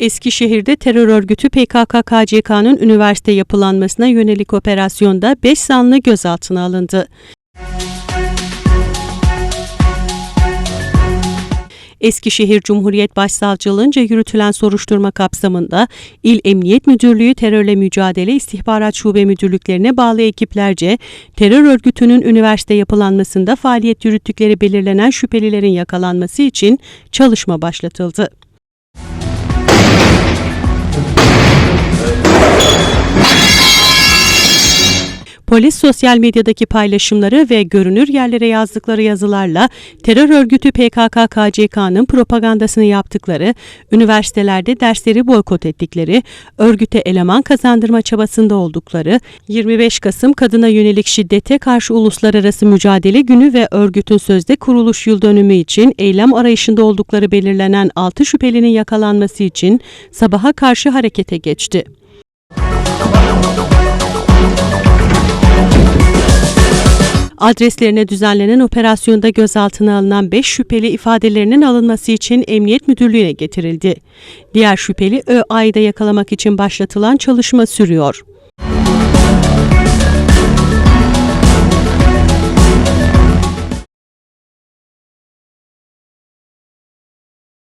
Eskişehir'de terör örgütü PKK-KCK'nın üniversite yapılanmasına yönelik operasyonda 5 zanlı gözaltına alındı. Eskişehir Cumhuriyet Başsavcılığınca yürütülen soruşturma kapsamında İl Emniyet Müdürlüğü Terörle Mücadele İstihbarat Şube Müdürlüklerine bağlı ekiplerce terör örgütünün üniversite yapılanmasında faaliyet yürüttükleri belirlenen şüphelilerin yakalanması için çalışma başlatıldı. Polis sosyal medyadaki paylaşımları ve görünür yerlere yazdıkları yazılarla terör örgütü PKK-KCK'nın propagandasını yaptıkları, üniversitelerde dersleri boykot ettikleri, örgüte eleman kazandırma çabasında oldukları, 25 Kasım kadına yönelik şiddete karşı uluslararası mücadele günü ve örgütün sözde kuruluş yıl dönümü için eylem arayışında oldukları belirlenen 6 şüphelinin yakalanması için sabaha karşı harekete geçti. Adreslerine düzenlenen operasyonda gözaltına alınan 5 şüpheli ifadelerinin alınması için Emniyet Müdürlüğü'ne getirildi. Diğer şüpheli ÖA'yı yakalamak için başlatılan çalışma sürüyor.